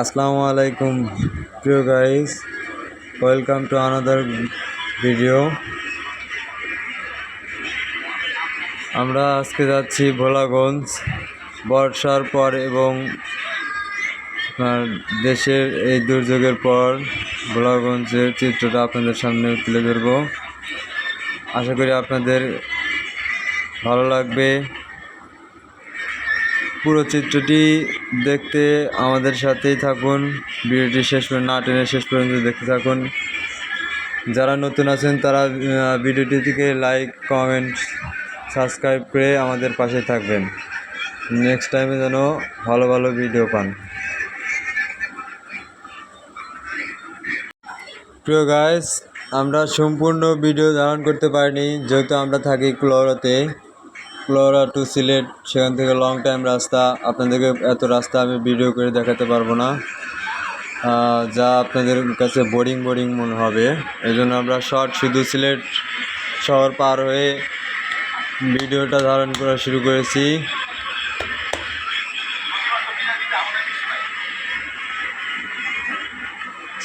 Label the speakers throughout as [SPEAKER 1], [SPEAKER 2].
[SPEAKER 1] আসসালামু আলাইকুম, প্রিয় guys welcome to another video আমরা আজকে যাচ্ছি ভোলাগঞ্জ, বর্ষার পর এবং দেশের এই দুর্যোগের পর ভোলাগঞ্জের চিত্রটা আপনাদের সামনে তুলে ধরব। আশা করি আপনাদের ভালো লাগবে। পুরো চিত্রটি দেখতে আমাদের সাথেই থাকুন। ভিডিওটি শেষ পর্যন্ত না টেনে শেষ পর্যন্ত দেখতে থাকুন। যারা নতুন আছেন, তারা ভিডিওটি থেকে লাইক কমেন্ট সাবস্ক্রাইব করে আমাদের পাশে থাকবেন। নেক্সট টাইমে যেন ভালো ভালো ভিডিও পান। প্রিয় গাইস আমরা সম্পূর্ণ ভিডিও ধারণ করতে পারিনি। যেহেতু আমরা থাকি ক্লোরাতে ক্লোরা টু সিলেট, সেখান থেকে লং টাইম রাস্তা। আপনাদেরকে এত রাস্তা আমি ভিডিও করে দেখাতে পারব না। যা আপনাদের কাছে বোরিং বোরিং মনে হবে। এই জন্য আমরা শর্ট শুধু সিলেট শহর পার হয়ে ভিডিওটা ধারণ করা শুরু করেছি।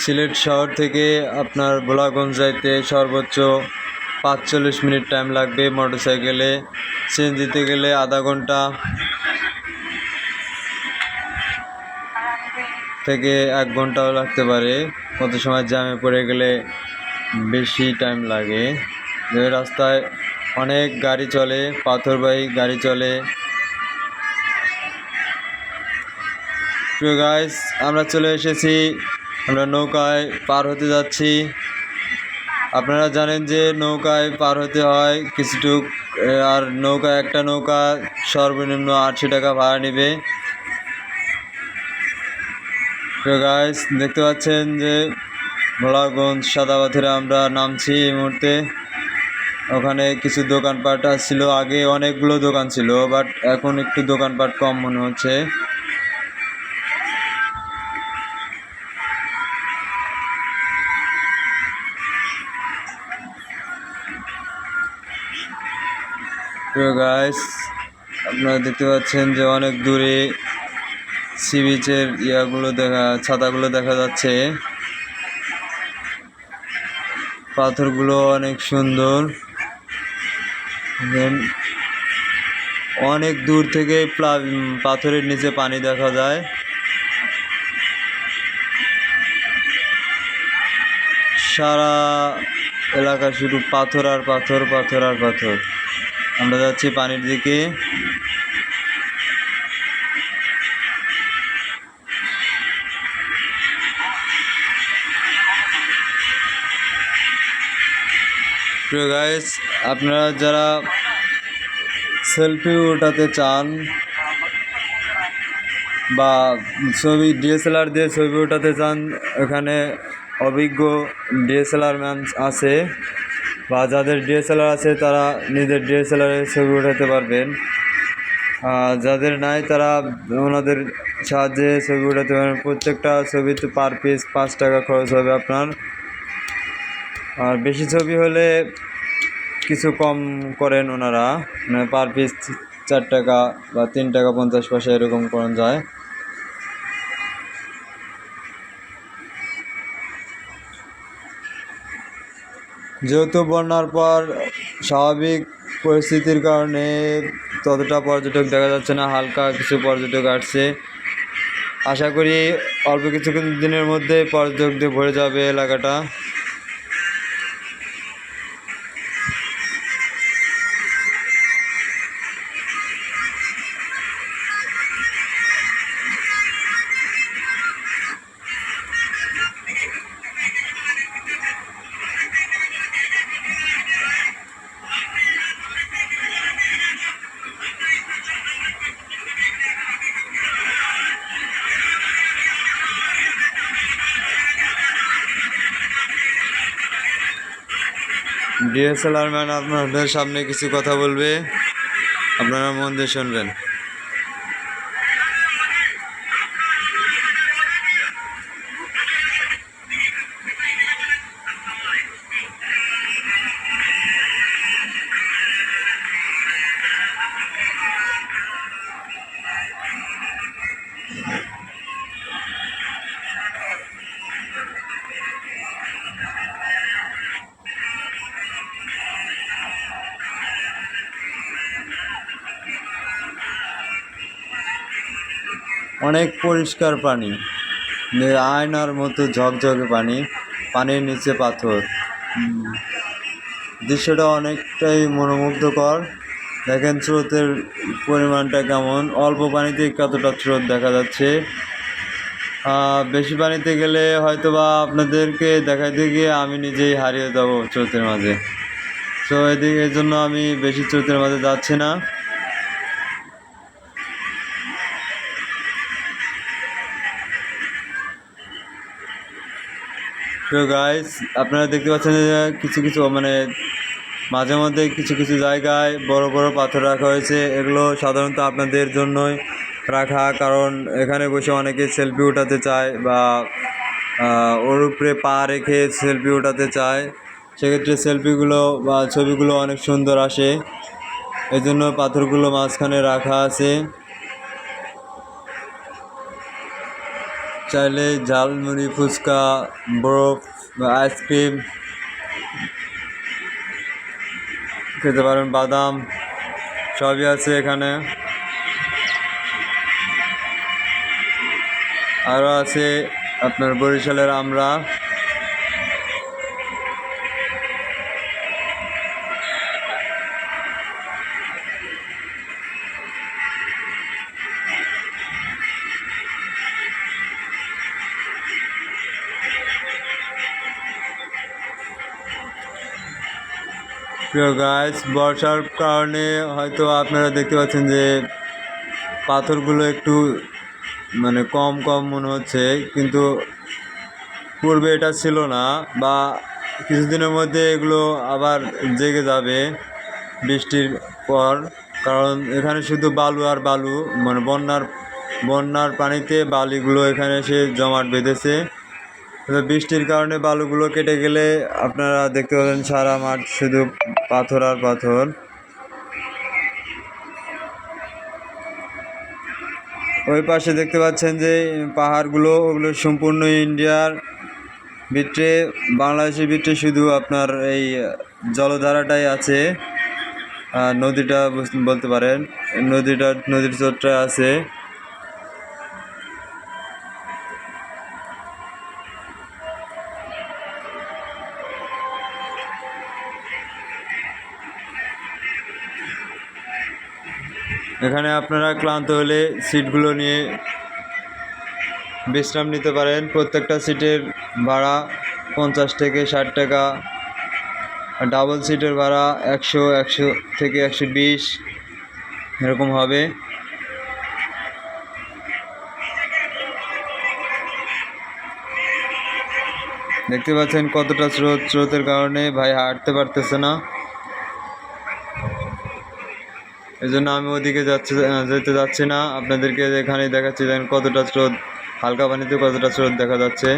[SPEAKER 1] সিলেট শহর থেকে আপনার ভোলাগঞ্জ যাইতে সর্বোচ্চ পাঁচচল্লিশ মিনিট টাইম লাগবে মোটর সাইকেলে সিএনজিতে গেলে আধা ঘণ্টা থেকে এক ঘন্টাও লাগতে পারে। কত সময় জ্যামে পড়ে গেলে বেশি টাইম লাগে। রাস্তায় অনেক গাড়ি চলে, পাথরবাহী গাড়ি চলে। গাইস আমরা চলে এসেছি। আমরা নৌকায় পার হতে যাচ্ছি। আপনারা জানেন যে নৌকায় পার হতে হয় কিছুটুক আর নৌকা, একটা নৌকা সর্বনিম্ন আটশো টাকা ভাড়া নেবে। গাইস দেখতে পাচ্ছেন যে ভোলাগঞ্জ, সাদাবাথেরা আমরা নামছি এই মুহূর্তে। ওখানে কিছু দোকানপাট ছিল, আগে অনেকগুলো দোকান ছিল বাট এখন একটু দোকানপাট কম মনে হচ্ছে। প্রিয় গাইস আপনারা দেখতে পাচ্ছেন যে অনেক দূরে সি বিচের ইয়াগুলো দেখা, ছাতাগুলো দেখা যাচ্ছে। পাথরগুলো অনেক সুন্দর। অনেক দূর থেকে পাথরের নিচে পানি দেখা যায়। সারা এলাকা শুধু পাথর আর পাথর পাথর আর পাথর। আমরা যাচ্ছি পানির দিকে। প্রিয় গাইস আপনারা যারা সেলফি ওঠাতে চান বা ছবি ডিএসএলআর দিয়ে ছবি ওঠাতে চান, এখানে অভিজ্ঞ ডিএসএলআর ম্যান আছে। বা যাদের ডিএসএলআর আছে, তারা নিজের ডিএসএলআরে ছবি ওঠাতে পারবেন। যাদের নাই, তারা ওনাদের সাহায্যে ছবি উঠাতে পারবেন। প্রত্যেকটা ছবিতে পার পিস পাঁচ টাকা খরচ হবে আপনার। আর বেশি ছবি হলে কিছু কম করেন ওনারা। মানে পার পিস চার টাকা বা তিন টাকা পঞ্চাশ পয়সা এরকম করা যায়। যেহেতু বন্যার পর স্বাভাবিক পরিস্থিতির কারণে ততটা পর্যটক দেখা যাচ্ছে না, হালকা কিছু পর্যটক আসছে। আশা করি অল্প কিছু দিনের মধ্যে পর্যটকদের ভরে যাবে এলাকাটা। ডিএসএলআর ম্যান আপনাদের সামনে কিছু কথা বলবে। আপনারা মন দিয়ে শুনবেন। অনেক পরিষ্কার পানি। আয়নার মতো ঝকঝকে পানি, পানির নিচে পাথর। দৃশ্যটা অনেকটাই মনোমুগ্ধকর। দেখেন স্রোতের পরিমাণটা কেমন। অল্প পানিতে কতটা স্রোত দেখা যাচ্ছে। বেশি পানিতে গেলে হয়তো বা আপনাদেরকে দেখাইতে গিয়ে আমি নিজেই হারিয়ে যাব স্রোতের মাঝে। তো এদিকে এর জন্য আমি বেশি স্রোতের মাঝে যাচ্ছি না। তো গাইস আপনারা দেখতে পাচ্ছেন যে কিছু কিছু মানে মাঝে মধ্যে কিছু কিছু জায়গায় বড় বড় পাথর রাখা হয়েছে। এগুলো সাধারণত আপনাদের জন্যই রাখা, কারণ এখানে বসে অনেকে সেলফি উঠাতে চায় বা ওর উপরে পা রেখে সেলফি উঠাতে চায়। সেক্ষেত্রে সেলফিগুলো বা ছবিগুলো অনেক সুন্দর আসে। এই জন্য পাথরগুলো মাঝখানে রাখা আছে। চাইলে ঝালমুড়ি, ফুচকা, বরফ, আইসক্রিম, খেতে পারেন বাদাম, সবই আছে এখানে। আরও আছে আপনার বরিশালের আমরা। প্রিয় গাছ বর্ষার কারণে হয়তো আপনারা দেখতে পাচ্ছেন যে পাথরগুলো একটু মানে কম কম মনে হচ্ছে, কিন্তু পূর্বে এটা ছিল না বা কিছুদিনের মধ্যে এগুলো আবার জেগে যাবে বৃষ্টির পর, কারণ এখানে শুধু বালু আর বালু মানে বন্যার বন্যার পানিতে বালিগুলো এখানে এসে জমাট বেঁধেছে। বৃষ্টির কারণে বালুগুলো কেটে গেলে আপনারা দেখতে পাবেন সারা মাঠ শুধু পাথর আর পাথর। ওই পাশে দেখতে পাচ্ছেন যে পাহাড়গুলো, ওগুলো সম্পূর্ণ ইন্ডিয়ার ভিতরে, বাংলাদেশের ভিতরে শুধু আপনার এই জলধারাটাই আছে। নদীটা বলতে পারেন, নদীটা, নদীর চোটটা আছে। এখানে আপনারা ক্লান্ত হলে সিটগুলো নিয়ে বিশ্রাম নিতে পারেন। প্রত্যেকটা সিটের ভাড়া পঞ্চাশ থেকে ষাট টাকা। ডাবল সিটের ভাড়া একশো একশো থেকে একশো বিশ, এরকম হবে। দেখতে পাচ্ছেন কতটা স্রোত, স্রোতের কারণে ভাই হাঁটতে পারতেছে না। এই জন্য আমি ওদিকে যাচ্ছি যেতে যাচ্ছি না। আপনাদেরকে এখানে দেখাচ্ছি, দেখেন কতটা স্রোত। হালকা পানিতে কতটা স্রোত দেখা যাচ্ছে।